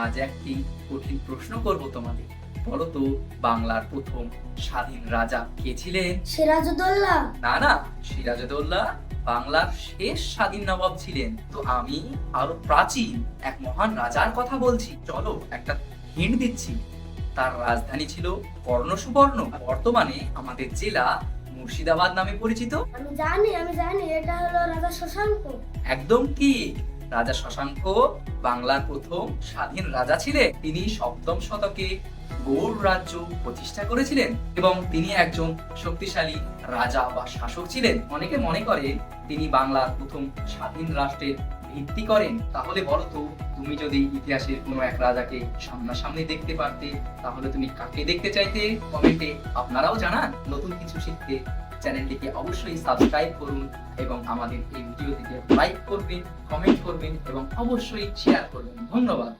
আজ একটি কঠিন প্রশ্ন করব তোমাদের। বলো তো বাংলার প্রথম স্বাধীন রাজা কে ছিলেন? সিরাজউদ্দৌলা না না সিরাজউদ্দৌলা বাংলার শেষ স্বাধীন নবাব ছিলেন। তো আমি আরও প্রাচীন এক মহান রাজার কথা বলছি। চলো একটা হিন্ট দিচ্ছি। তার রাজধানী ছিল কর্ণসুবর্ণ। বর্তমানে আমাদের জেলা মুর্শিদাবাদ নামে পরিচিত। আমি জানি আমি জানি এটা হলো রাজা শশাঙ্ক। একদম ঠিক। রাজা শশাঙ্ক, বাংলার প্রথম স্বাধীন রাজা ছিলেন। তিনি সপ্তম শতকে গৌড় রাজ্য প্রতিষ্ঠা করেছিলেন এবং তিনি একজন শক্তিশালী রাজা বা শাসক ছিলেন। অনেকে মনে করে তিনি বাংলার প্রথম স্বাধীন রাষ্ট্রের ভিত্তি করেন, তাহলে বলো তো তুমি যদি ইতিহাসের কোনো এক রাজাকে সামনাসামনি দেখতে পারতে, তাহলে তুমি কাকে দেখতে চাইতে? কমেন্টে আপনারাও জানান। নতুন কিছু শিখতে চ্যানেলটিকে অবশ্যই সাবস্ক্রাইব করুন এবং আমাদের এই ভিডিওটিকে লাইক করবেন কমেন্ট করবেন এবং অবশ্যই শেয়ার করবেন। ধন্যবাদ।